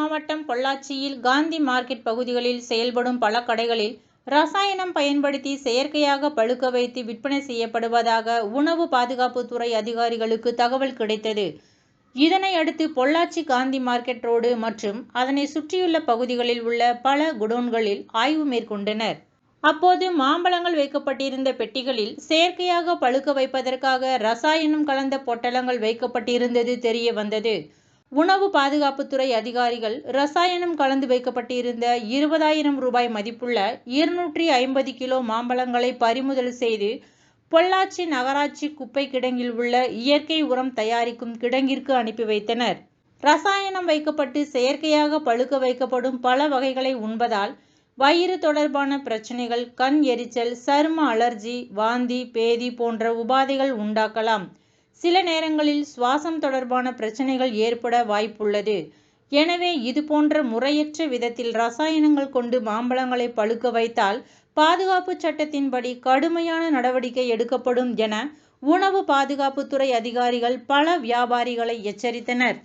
மாவட்டம் பொள்ளாச்சியில் காந்தி மார்க்கெட் பகுதிகளில் செயல்படும் பல கடைகளில் ரசாயனம் பயன்படுத்தி செயற்கையாக பழுக்க வைத்து விற்பனை செய்யப்படுவதாக உணவு பாதுகாப்புத்துறை அதிகாரிகளுக்கு தகவல் கிடைத்தது. இதனை அடுத்து பொள்ளாச்சி காந்தி மார்க்கெட் ரோடு மற்றும் அதனை சுற்றியுள்ள பகுதிகளில் உள்ள பல குடோன்களில் ஆய்வு மேற்கொண்டனர். அப்போது மாம்பழங்கள் வைக்கப்பட்டிருந்த பெட்டிகளில் செயற்கையாக பழுக்க வைப்பதற்காக ரசாயனம் கலந்த பொட்டலங்கள் வைக்கப்பட்டிருந்தது தெரிய வந்தது. உணவு பாதுகாப்புத்துறை அதிகாரிகள் ரசாயனம் கலந்து வைக்கப்பட்டிருந்த இருபதாயிரம் ரூபாய் மதிப்புள்ள இருநூற்றி ஐம்பது கிலோ மாம்பழங்களை பறிமுதல் செய்து பொள்ளாச்சி நகராட்சி குப்பை கிடங்கில் உள்ள இயற்கை உரம் தயாரிக்கும் கிடங்கிற்கு அனுப்பி வைத்தனர். ரசாயனம் வைக்கப்பட்டு செயற்கையாக பழுக்க வைக்கப்படும் பல வகைகளை உண்பதால் வயிறு தொடர்பான பிரச்சனைகள் கண் எரிச்சல் சரும அலர்ஜி வாந்தி பேதி போன்ற உபாதைகள் உண்டாக்கலாம். சில நேரங்களில் சுவாசம் தொடர்பான பிரச்சனைகள் ஏற்பட வாய்ப்புள்ளது. எனவே இது போன்ற முறையற்ற விதத்தில் ரசாயனங்கள் கொண்டு மாம்பழங்களை பழுக்க வைத்தால் பாதுகாப்பு சட்டத்தின்படி கடுமையான நடவடிக்கை எடுக்கப்படும் என உணவு பாதுகாப்புத்துறை அதிகாரிகள் பல வியாபாரிகளை எச்சரித்தனர்.